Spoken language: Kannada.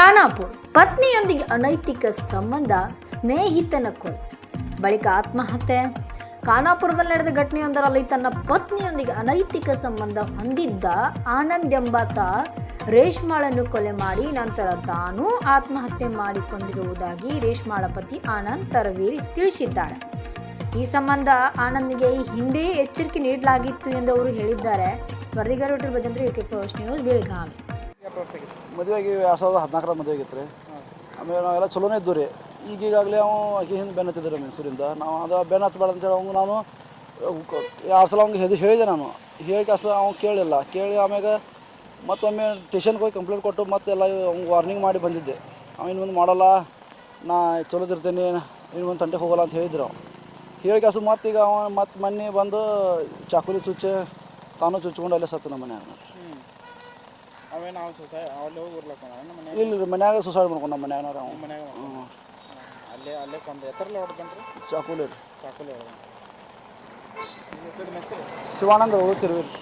ಖಾನಾಪುರ್ ಪತ್ನಿಯೊಂದಿಗೆ ಅನೈತಿಕ ಸಂಬಂಧ, ಸ್ನೇಹಿತನ ಕೊಲೆ. ಬಳಿಕ ಆತ್ಮಹತ್ಯೆ. ಖಾನಾಪುರದಲ್ಲಿ ನಡೆದ ಘಟನೆಯೊಂದರಲ್ಲಿ ತನ್ನ ಪತ್ನಿಯೊಂದಿಗೆ ಅನೈತಿಕ ಸಂಬಂಧ ಹೊಂದಿದ್ದ ಆನಂದ್ ಎಂಬಾತ ರೇಷ್ಮಾಳನ್ನು ಕೊಲೆ ಮಾಡಿ ನಂತರ ತಾನೂ ಆತ್ಮಹತ್ಯೆ ಮಾಡಿಕೊಂಡಿರುವುದಾಗಿ ರೇಷ್ಮಾಳ ಪತಿ ಆನಂದ್ ತರವೀರಿ ತಿಳಿಸಿದ್ದಾರೆ. ಈ ಸಂಬಂಧ ಆನಂದ್ಗೆ ಈ ಹಿಂದೆ ಎಚ್ಚರಿಕೆ ನೀಡಲಾಗಿತ್ತು ಎಂದು ಅವರು ಹೇಳಿದ್ದಾರೆ. ವರದಿಗಾರ Bhajantri UK post news, Belagavi. ಮದುವೆಗೆ ಎರಡು ಸಾವಿರದ ಹದಿನಾಲ್ಕರ ಮದುವೆ ಆಗಿತ್ತು ರೀ. ಆಮೇಲೆ ನಾವೆಲ್ಲ ಚಲೋನೇ ಇದ್ದು ರೀ. ಈಗೀಗಾಗಲೇ ಅವ ಆಕೆ ಹಿಂದೆ ಬೆನ್ನ ಹತ್ತಿದ್ರು ಮೈಸೂರಿಂದ. ನಾವು ಅದು ಬೆನ್ನ ಹತ್ತಬೇಡ ಅಂತೇಳಿ ಅವ್ನು ನಾನು ಎರಡು ಸಲ ಅವ್ನಿಗೆ ಹೆದು ಹೇಳಿದೆ ನಾನು. ಹೇಳಿ ಕಾಸ ಅವ್ನು ಕೇಳಿಲ್ಲ. ಕೇಳಿ ಆಮ್ಯಾಗ ಮತ್ತೊಮ್ಮೆ ಟ್ಯೂಷನ್ಗೆ ಹೋಗಿ ಕಂಪ್ಲೇಂಟ್ ಕೊಟ್ಟು ಮತ್ತೆಲ್ಲ ಅವ್ನಿಗೆ ವಾರ್ನಿಂಗ್ ಮಾಡಿ ಬಂದಿದ್ದೆ. ಅವ ಇನ್ನು ಮುಂದೆ ಮಾಡಲ್ಲ. ನಾ ಚಲೋದಿರ್ತೇನೆ ಇನ್ನು ಮುಂದೆ ತಂಟೆಗೆ ಹೋಗಲ್ಲ ಅಂತ ಹೇಳಿದ್ರು ಅವ್ನು ಹೇಳಿ ಕಾಸು ಮತ್ತೀಗ ಅವ ಮತ್ತೆ ಮೊನ್ನೆ ಬಂದು ಚಾಕುಲಿ ಚುಚ್ಚೆ, ತಾನು ಚುಚ್ಕೊಂಡು ಅಲ್ಲೇ ಸತ್ತು ನಮ್ಮ ಮನ್ಯಾಗ. ಅವೇ ನಾವು ಸೊಸೈ ಅಲ್ಲಿ ಹೋಗಿ ಬರ್ಲಕ್ಕ ಮನೆ ಇಲ್ಲ ರೀ ಮನ್ಯಾಗ ಸುಸೈಡ್ ಮಾಡ್ಕೊಂಡು ನಮ್ಮ ಮನ್ಯಾಗ ಅವ್ನು ಮನ್ಯಾಗ ಅಲ್ಲೇ ಅಲ್ಲೇ ಕೊಂದು ಎತ್ತರಲ್ಲಿ ಹೊಡೆದನ್ರಿ ಚಾಕುಲಿ ರೀ ಚಾಕುಲಿ ಹೊಡೆದ ನಿಮ್ಮ ಹೆಸರು